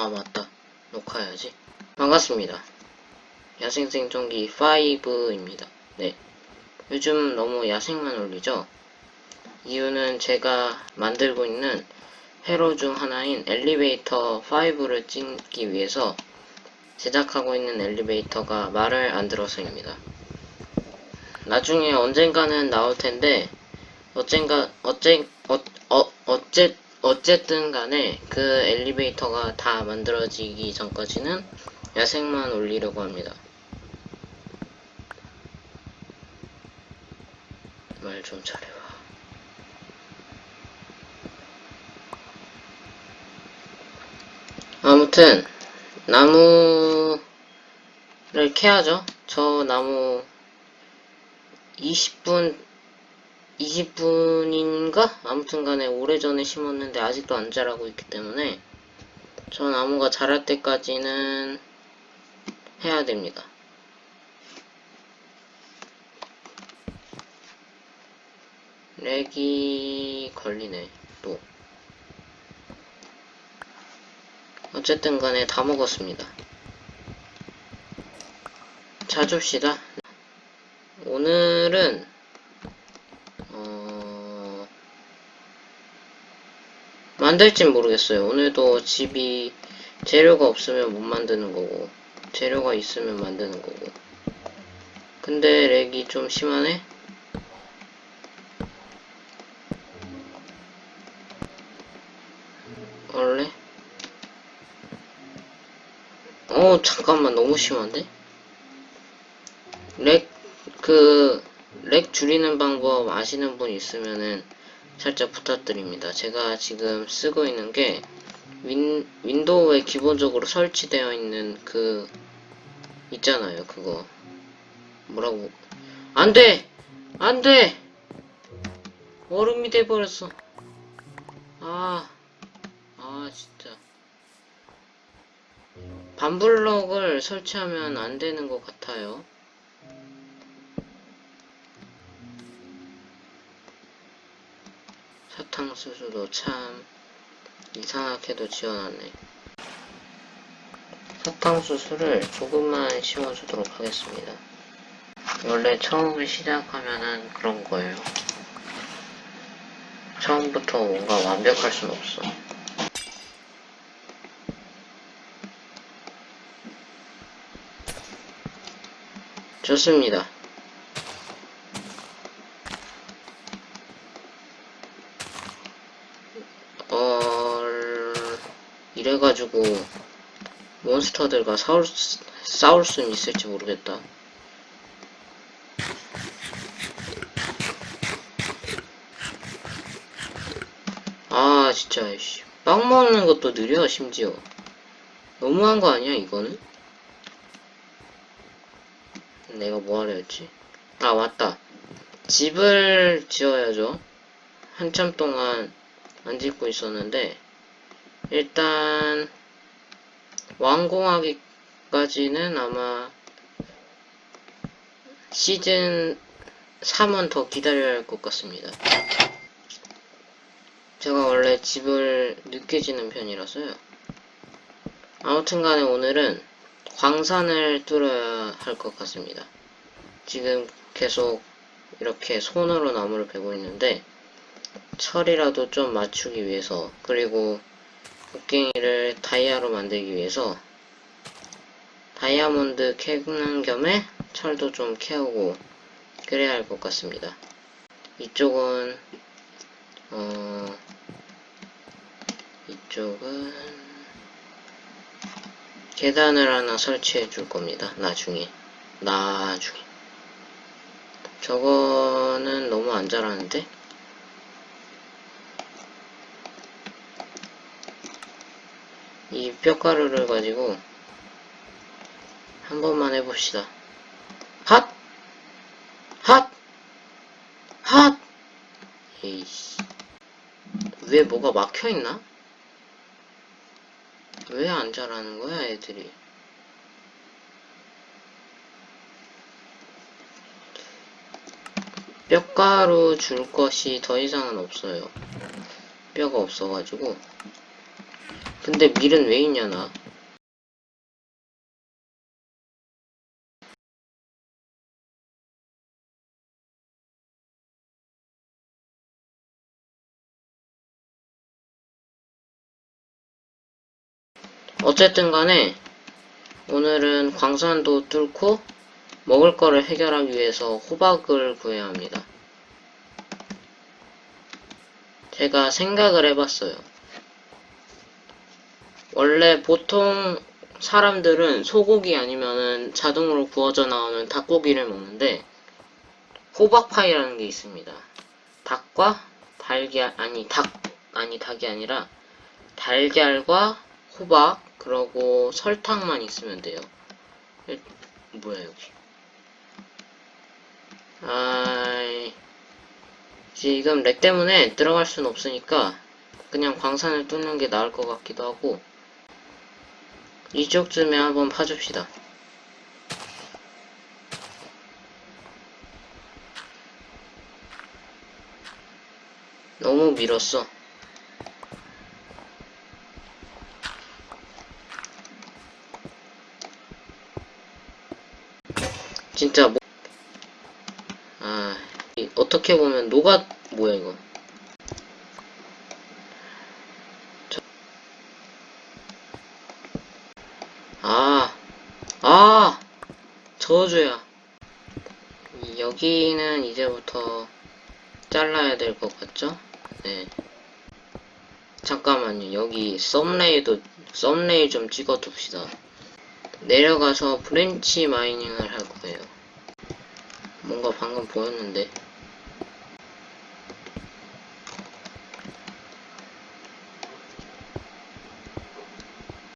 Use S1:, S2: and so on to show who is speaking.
S1: 아 맞다. 녹화해야지. 반갑습니다. 야생생존기 5입니다. 네. 요즘 너무 야생만 올리죠? 이유는 제가 만들고 있는 회로 중 하나인 엘리베이터 5를 찍기 위해서 제작하고 있는 엘리베이터가 말을 안 들어서입니다. 나중에 언젠가는 나올 텐데 어젠가 어째 어, 어 어째 어쨌든 간에 그 엘리베이터가 다 만들어지기 전까지는 야생만 올리려고 합니다. 말 좀 잘해봐. 아무튼 나무를 캐야죠. 저 나무 20분 20분인가? 아무튼 간에 오래전에 심었는데 아직도 안 자라고 있기 때문에 저 나무가 자랄 때까지는 해야 됩니다. 렉이 걸리네, 또. 어쨌든 간에 다 먹었습니다. 자 줍시다. 오늘은 어... 만들진 모르겠어요. 오늘도 집이 재료가 없으면 못 만드는 거고 재료가 있으면 만드는 거고 근데 렉이 좀 심하네? 원래? 어 잠깐만 너무 심한데? 렉, 그, 렉 줄이는 방법 아시는 분 있으면은 살짝 부탁드립니다. 제가 지금 쓰고 있는 게 윈, 윈도우에 기본적으로 설치되어 있는 그, 있잖아요. 그거. 뭐라고. 안 돼! 안 돼! 얼음이 돼버렸어. 아, 아, 진짜. 반블럭을 설치하면 안 되는 것 같아요. 사탕수수도 참 이상하게도 지어놨네. 사탕수수를 조금만 심어주도록 하겠습니다. 원래 처음에 시작하면은 그런 거예요. 처음부터 뭔가 완벽할 순 없어. 좋습니다. 어, 이래 가지고 몬스터들과 싸울, 수- 싸울 수는 있을지 모르겠다. 아, 진짜, 씨. 빵 먹는 것도 느려, 심지어. 너무한 거 아니야, 이거는? 내가 뭐 하려 했지? 아, 맞다. 집을 지어야죠. 한참 동안 안 짓고 있었는데, 일단, 완공하기까지는 아마 시즌 3은 더 기다려야 할 것 같습니다. 제가 원래 집을 늦게 지는 편이라서요. 아무튼 간에 오늘은 광산을 뚫어야 할 것 같습니다. 지금 계속 이렇게 손으로 나무를 베고 있는데 철이라도 좀 맞추기 위해서 그리고 곡괭이를 다이아로 만들기 위해서 다이아몬드 캐는 겸에 철도 좀 캐오고 그래야 할 것 같습니다. 이쪽은 어 이쪽은 계단을 하나 설치해 줄 겁니다. 나중에 나중에 저거는 너무 안 자라는데 이 뼈가루를 가지고 한 번만 해봅시다. 핫! 핫! 핫! 에이씨. 왜 뭐가 막혀있나? 왜 안 자라는 거야, 애들이? 뼈가루 줄 것이 더 이상은 없어요. 뼈가 없어가지고. 근데 밀은 왜 있냐 나? 어쨌든 간에 오늘은 광산도 뚫고 먹을 거를 해결하기 위해서 호박을 구해야 합니다. 제가 생각을 해봤어요. 원래 보통 사람들은 소고기 아니면은 자동으로 구워져 나오는 닭고기를 먹는데 호박파이라는 게 있습니다. 닭과 달걀 아니 닭 아니 닭이 아니라 달걀과 호박 그러고 설탕만 있으면 돼요. 일- 뭐야 여기? 아이 지금 렉 때문에 들어갈 수는 없으니까 그냥 광산을 뚫는 게 나을 것 같기도 하고 이쪽쯤에 한번 파줍시다. 너무 밀었어. 진짜 뭐, 아, 이- 어떻게 보면 노가, 뭐야 이거. 저- 아, 아, 저주야. 이- 여기는 이제부터 잘라야 될 것 같죠? 네. 잠깐만요. 여기 썸네일도, 썸네일 좀 찍어 둡시다. 내려가서 브랜치 마이닝을 할 거예요. 뭔가 방금 보였는데.